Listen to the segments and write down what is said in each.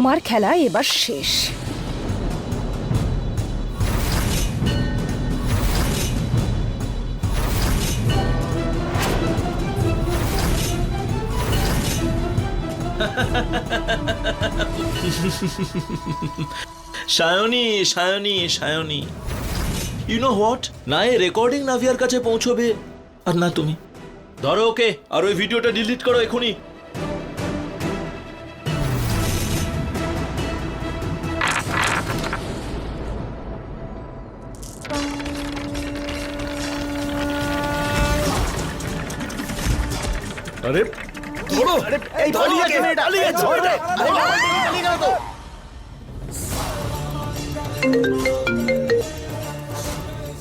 তোমার খেলা এবার শেষ। Sayani Sayani Sayani. You know what না এ রেকর্ডিং নাভিয়ার কাছে পৌঁছবে। আর না তুমি। ধরো ওকে, আর ওই ভিডিওটা ডিলিট করো এখনই। আরে ধরো এই পালিয়ে গেছে মেয়েটা পালিয়ে গেছে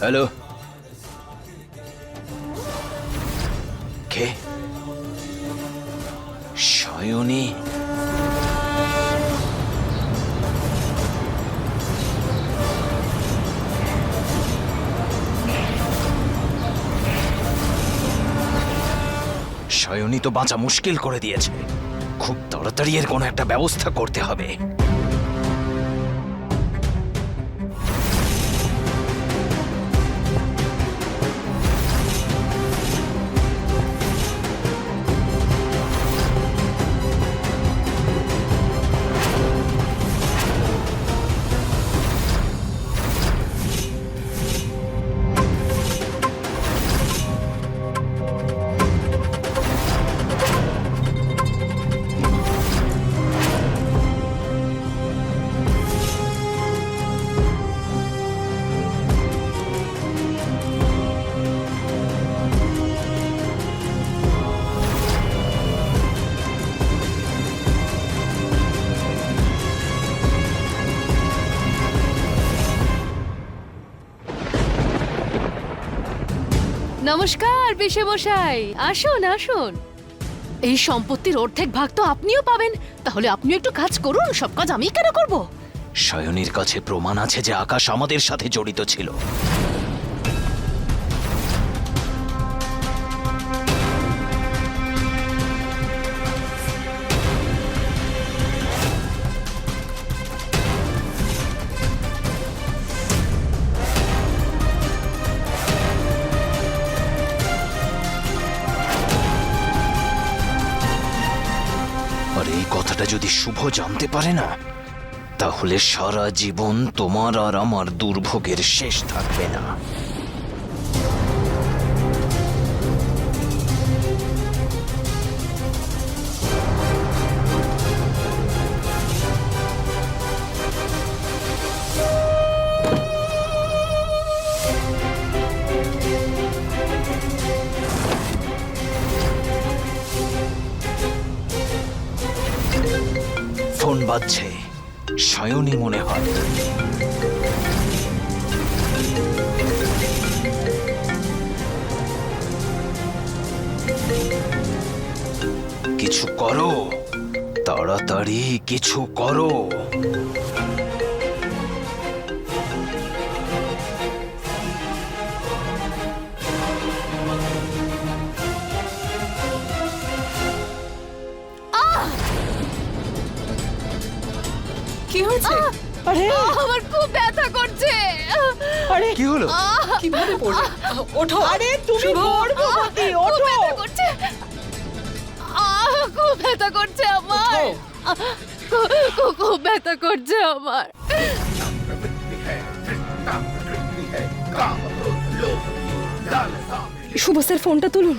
হ্যালো। কে? সায়নী। সায়নী তো বাঁচা মুশকিল করে দিয়েছে। খুব তাড়াতাড়ি এর কোনো একটা ব্যবস্থা করতে হবে। নমস্কার মশাই আসুন আসুন। এই সম্পত্তির অর্ধেক ভাগ তো আপনিও পাবেন। তাহলে আপনিও একটু কাজ করুন, সব কাজ আমি কেন করব? শয়নির কাছে প্রমাণ আছে যে আকাশ আমাদের সাথে জড়িত ছিল। যদি শুভ জানতে পারে না, তাহলে সারা জীবন তোমার আর আমার দুর্ভোগের শেষ থাকবে না। ফোন বাজছে সায়নী মনে হয়। কিছু করো তাড়াতাড়ি কিছু করো। আরে। আমার খুব ব্যথা করছে। আরে। কি হলো? কীভাবে পড়বে ওঠো। আরে তুমি গর্ভবতী খুব ওঠো। ব্যথা করছে। আহ, খুব ব্যথা করছে আমার। আহ, খুব- খুব- খুব ব্যথা করছে আমার। শুভ স্যার ফোনটা তুলুন।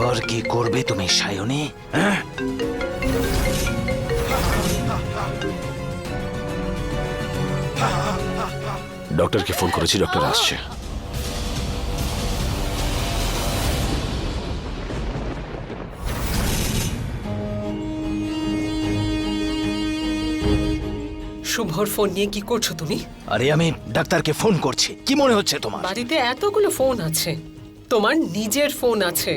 এবার কি করবে তুমি সায়নী? হ্যাঁ? ডক্টরকে ফোন করেছি ডক্টর আসছে। শুভর ফোন নিয়ে কি করছ তুমি? আরে আমি ডাক্তারকে ফোন করছি। কি মনে হচ্ছে তোমার? বাড়িতে এতগুলো ফোন আছে। তোমার নিজের ফোন আছে।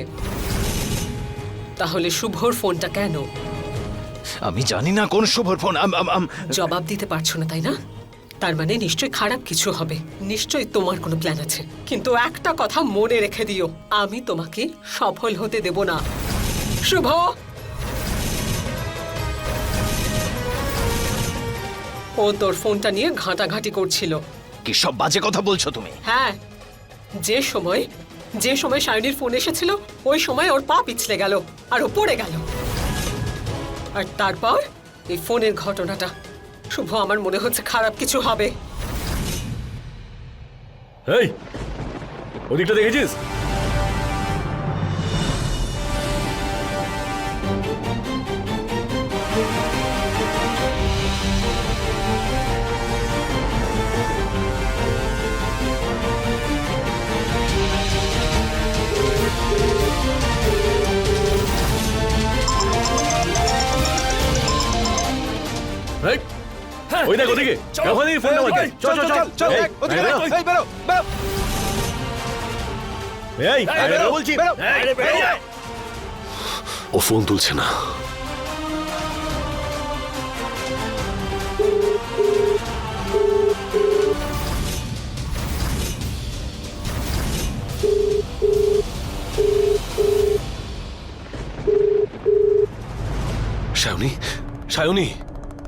তাহলে শুভর ফোনটা কেন? আমি জানি না কোন শুভর ফোন জবাব দিতে পারছ না তাই না? তার মানে নিশ্চয়ই খারাপ কিছু হবে। নিশ্চয়ই তোমার কোনো প্ল্যান আছে। কিন্তু একটা কথা মনে রেখে দিও আমি তোমাকে সফল হতে দেব না। শুভ! ও তোর ফোনটা নিয়ে ঘাঁটাঘাঁটি করছিল। কি সব বাজে কথা বলছো তুমি? হ্যাঁ যে সময় যে সময় সায়নির ফোন এসেছিল, ওই সময় ওর পা পিছলে গেল আর ও পড়ে গেল। আর তারপর এই ফোনের ঘটনাটা। শুভ, আমার মনে হচ্ছে খারাপ কিছু হবে। এই, ওদিকটা দেখেছিস? ওই দেখ ওদিকে ওখানেই ফোন নাম্বার। চল চল চল চল এই, বেরো। এই বেরো বলছি। ও ফোন তুলছে না। সায়নী সায়নী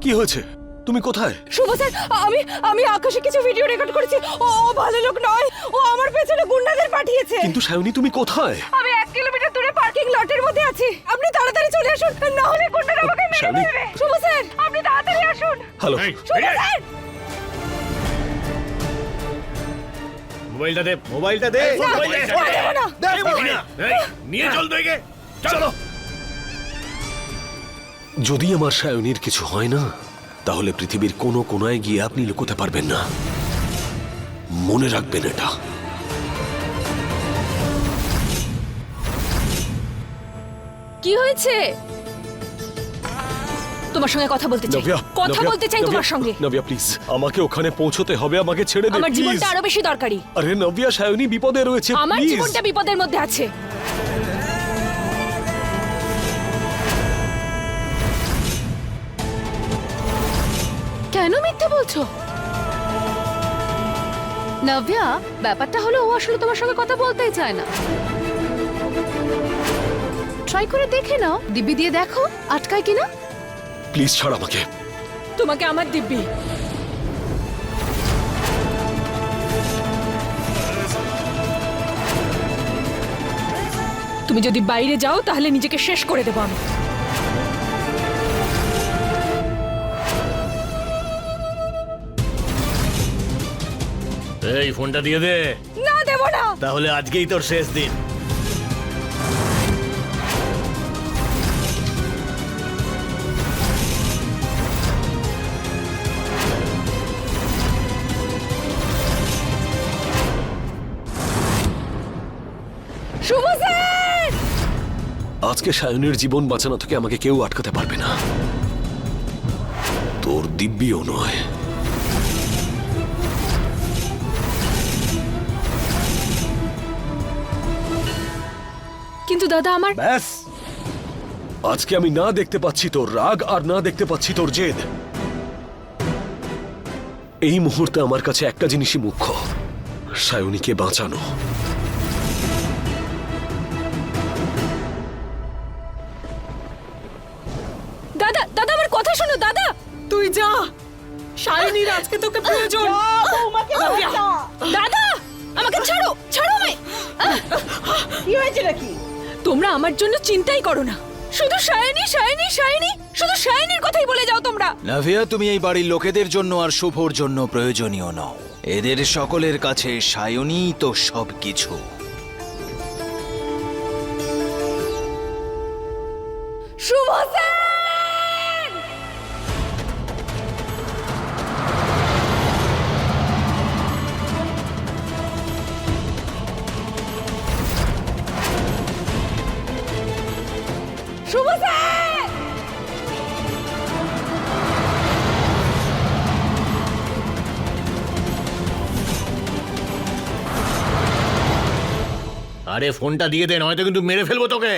কি হয়েছে? তুমি কোথায়? শুভ স্যার আমি আমি আকাশে কিছু ভিডিও রেকর্ড করেছি। ও ভালো লোক নয়। ও আমার পেছনে গুন্ডাদের পাঠিয়েছে। কিন্তু সায়নী তুমি কোথায়? আমি এক কিলোমিটার দূরে পার্কিং লটের মধ্যে আছি। আপনি তাড়াতাড়ি চলে আসুন না হলে গুন্ডারা আমাকে মেরে। ফেলবে। শুভ স্যার আপনি তাড়াতাড়ি আসুন। হ্যালো। শুভ স্যার! মোবাইলটা দে মোবাইলটা দে। না, দেবো। না। নিয়ে চল একে চলো। যদি আমার সায়নীর কিছু হয় না তাহলে পৃথিবীর কোনো কোনায় গিয়ে আপনি লুকোতে পারবেন না। মনে রাখবেন এটা। কি হয়েছে? তোমার সঙ্গে কথা বলতে চাই। কথা বলতে চাই তোমার সঙ্গে। নবিয়া প্লিজ আমাকে ওখানে পৌঁছতে হবে আমাকে ছেড়ে দে আমার জীবনটা আরও বেশি দরকারি। আরে নবিয়া সায়নী বিপদে রয়েছে আমার জীবনটা বিপদের মধ্যে আছে। বলছো? নভ্যা ব্যাপারটা হলো ও আসলে তোমার সঙ্গে কথা বলতেই চায় না। ট্রাই করে দেখে নাও দিব্যি দিয়ে দেখো আটকায় কিনা। প্লিজ ছাড় আমাকে। তোমাকে আমার দিব্যি। তুমি যদি বাইরে যাও তাহলে নিজেকে শেষ করে দেবো আমি। এই ফোনটা দিয়ে দে। না দেবো না। তাহলে আজকেই তোর শেষ দিন। আজকে সায়নের জীবন বাঁচানো থেকে আমাকে কেউ আটকাতে পারবে না। তোর দিব্যিও নয়। দাদা আমার ব্যাস। আজকে আমি না দেখতে পাচ্ছি তোর রাগ আর না দেখতে পাচ্ছি তোর জেদ। এই মুহূর্তে আমার কাছে একটা জিনিসই মুখ্য। সায়নীকে বাঁচানো। দাদা দাদা আমার কথা শোনো দাদা। তুই যা। সায়নীর আজকে তোকে প্রয়োজন। দাদা আমাকে ছাড়ো ছাড়ো আমায়। কি হয়েছে নাকি? তোমরা আমার জন্য চিন্তাই করো না। শুধু শায়নি শায়নি শায়নি শুধু শায়নির কথাই বলে যাও তোমরা। নাভিয়া, তুমি এই বাড়ির লোকেদের জন্য আর শুভর জন্য প্রয়োজনীয় নও। এদের সকলের কাছে সায়নী তো সবকিছু। আরে ফোনটা দিয়ে দে নয়তো কিন্তু মেরে ফেলব তোকে।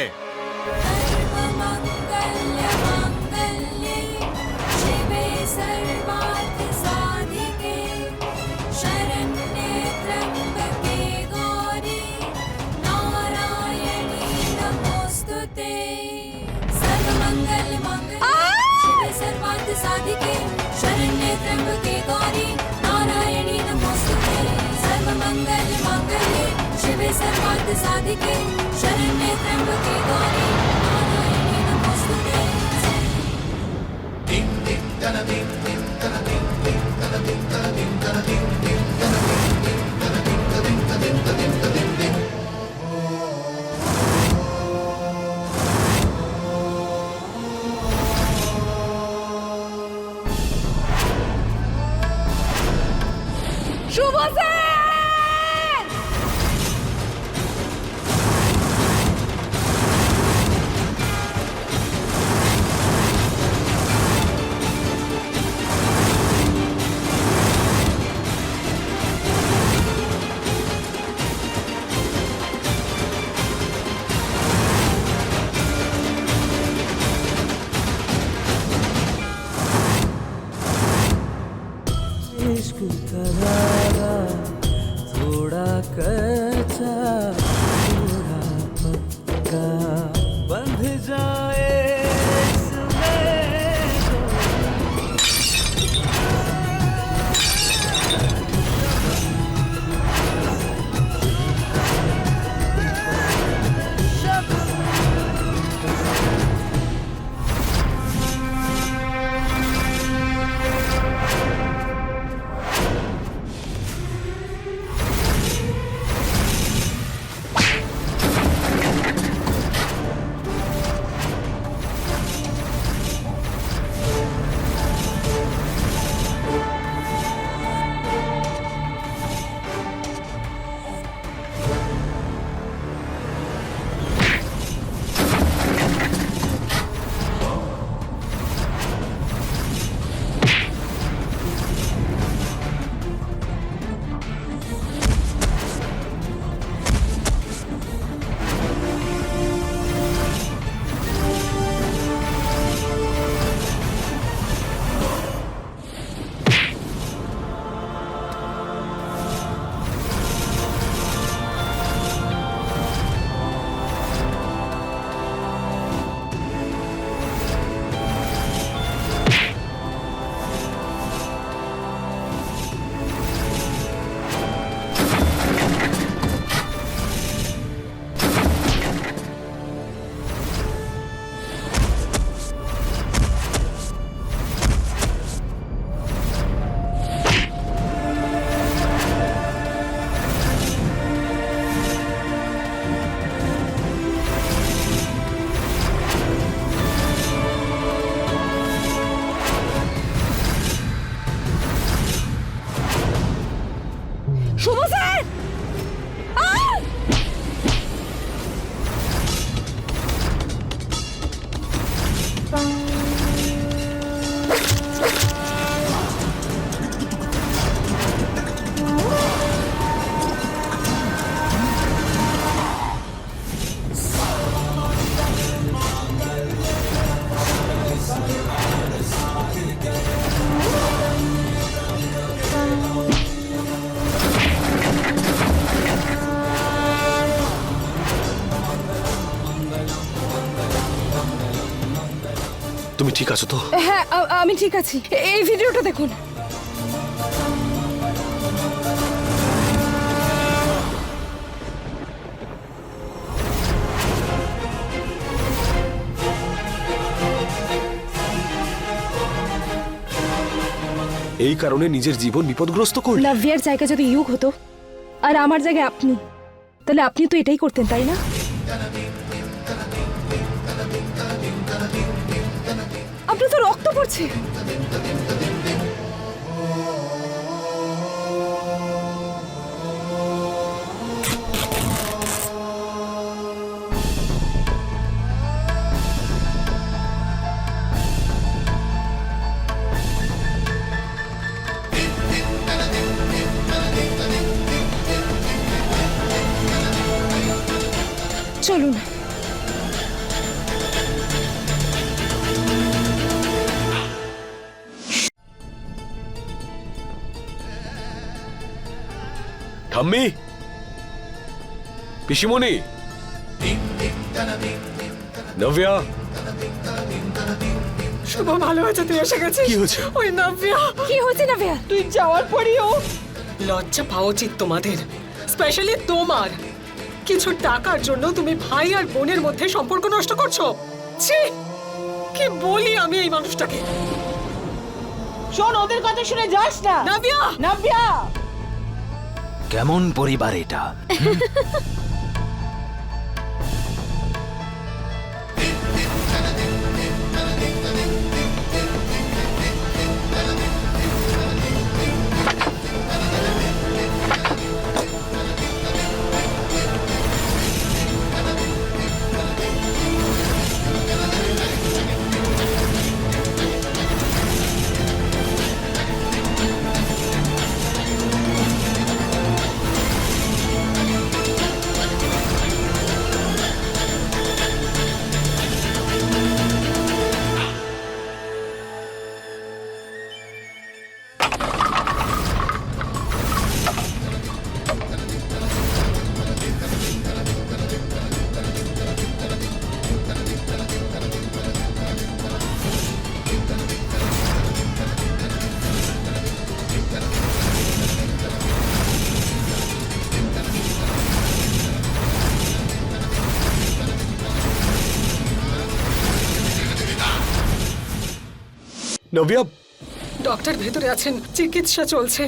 साध साध के शरण Ding ding da da ding ding da da ding ding da da ding da da ding. হ্যাঁ আমি ঠিক আছি। এই ভিডিওটা দেখুন। এই কারণে নিজের জীবন বিপদগ্রস্ত করলে নাভিয়ার জায়গা যদি ইউগ হতো আর আমার জায়গায় আপনি তাহলে আপনি তো এটাই করতেন তাই না? পড়ছে চলুন। ঠাম্মি পিসিমণি। নవ్যা শুভ ভালো আছে তুই এসে গেছিস? কি হয়েছে? ওই নাভিয়া কি হয়েছে নাভিয়া তুই যাওয়ার পরই ও লজ্জা পাওয়া উচিত তোমাদের স্পেশালি তোমার। কিছু টাকার জন্য তুমি ভাই আর বোনের মধ্যে সম্পর্ক নষ্ট করছ। ছি! কি বলি আমি এই মানুষটাকে? শোন ওদের কথা শুনে যাস না। নাভিয়া নাব্যা! কেমন পরিবার এটা? নভিয়া ডক্টর ভেতরে আছেন চিকিৎসা চলছে।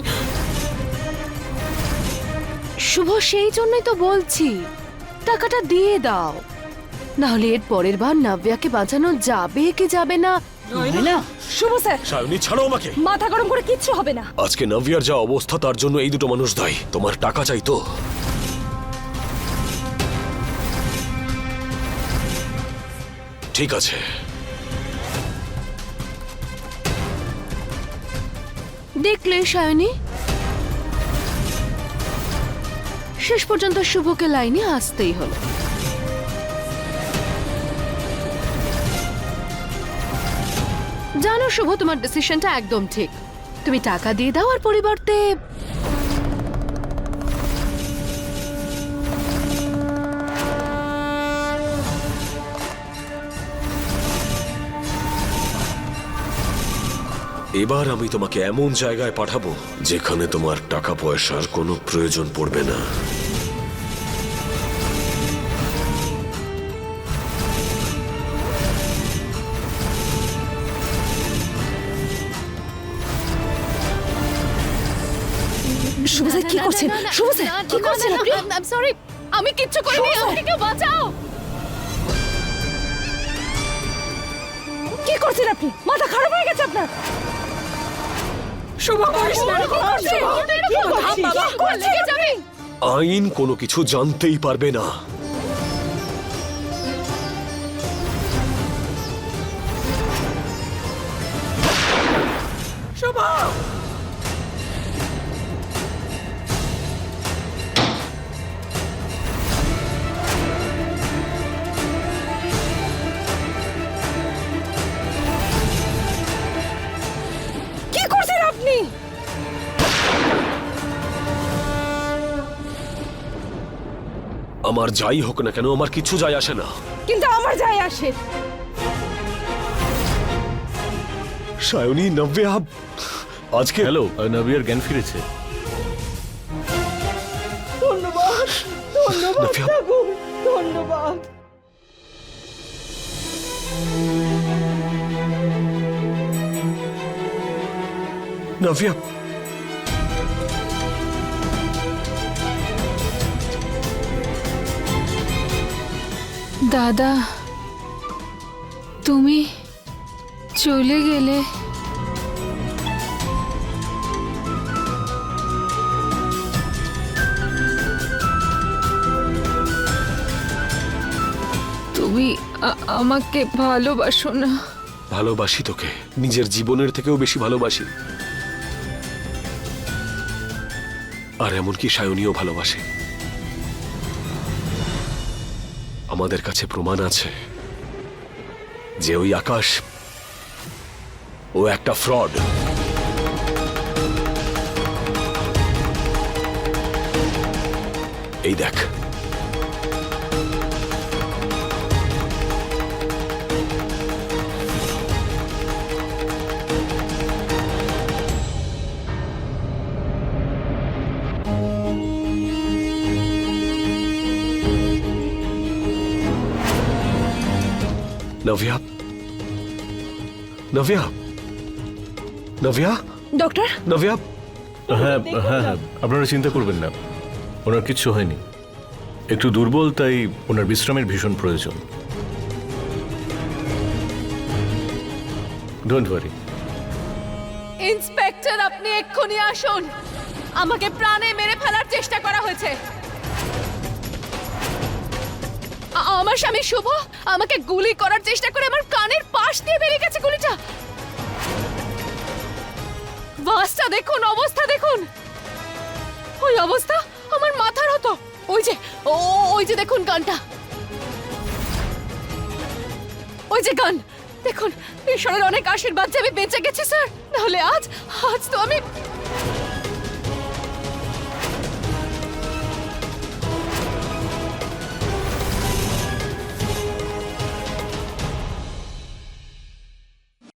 শুভ সেই জন্যই তো বলছি। টাকাটা দিয়ে দাও। নাহলে এর পরের বার নাব্যাকে বাঁচানো যাবে কি যাবে না? না শুভ স্যার। সায়নী ছাড়ো আমাকে। মাথা গরম করে কিচ্ছু হবে না। আজকে নাভিয়ার যা অবস্থা তার জন্য এই দুটো মানুষ দায়ী। তোমার টাকা চাই তো। ঠিক আছে। দেখলে সায়নী? শেষ পর্যন্ত শুভকে লাইনে আসতেই হলো। জানো শুভ, তোমার ডিসিশনটা একদম ঠিক। তুমি টাকা দিয়ে দাও আর পরিবর্তে এবার আমি তোমাকে এমন জায়গায় পাঠাবো যেখানে তোমার টাকা পয়সার কোনো প্রয়োজন পড়বে না। শুভ কি করছেন? শুভ কি করছেন আপনি? সরি আমি কিচ্ছু করিনি আমাকে বাঁচাও। কি করছেন আপনি? মাথা খারাপ হয়ে গেছে আপনার। শুভ করিস না? আইন কোনো কিছু জানতেই পারবে না। আমার যাই হোক না কেন আমার কিছু যায় আসে না। কিন্তু আমার যায় আসে। সায়নী নব্যা আজকে হ্যালো নাবিয়ার জ্ঞান ফিরেছে। ধন্যবাদ ধন্যবাদ ধন্যবাদ। নব্যা দাদা, তুমি চলে গেলে। তুমি আমাকে ভালোবাসো না। ভালোবাসি তোকে। নিজের জীবনের থেকেও বেশি ভালোবাসি। আর এমনকি সায়নীও ভালোবাসে। আমাদের কাছে প্রমাণ আছে যে ওই আকাশ ও একটা ফ্রড। এই দেখ। নভিয়া? নভিয়া? নভিয়া? ডক্টর? নভিয়া? হ্যাঁ হ্যাঁ হ্যাঁ আপনারা চিন্তা করবেন না। ওনার কিচ্ছু হয়নি। একটু দুর্বল তাই ওনার বিশ্রামের ভীষণ প্রয়োজন। ডোন্ট ওয়ারি ইন্সপেক্টর আপনি এক্ষুনি আসুন। আমাকে প্রাণে মেরে ফেলার চেষ্টা করা হয়েছে। আমার স্বামী শুভ? আমাকে গুলি করার চেষ্টা করে আমার কানের পাশ দিয়ে বেরিয়ে গেছে গুলিটা। বাসটা দেখুন, অবস্থা দেখুন। ওই অবস্থা আমার মাথার হতো ওই যে, ও, ওই যে দেখুন গানটা ওই যে গান দেখুন ঈশ্বরের অনেক আশীর্বাদ যে আমি বেঁচে গেছি, স্যার। নাহলে আজ আজ তো আমি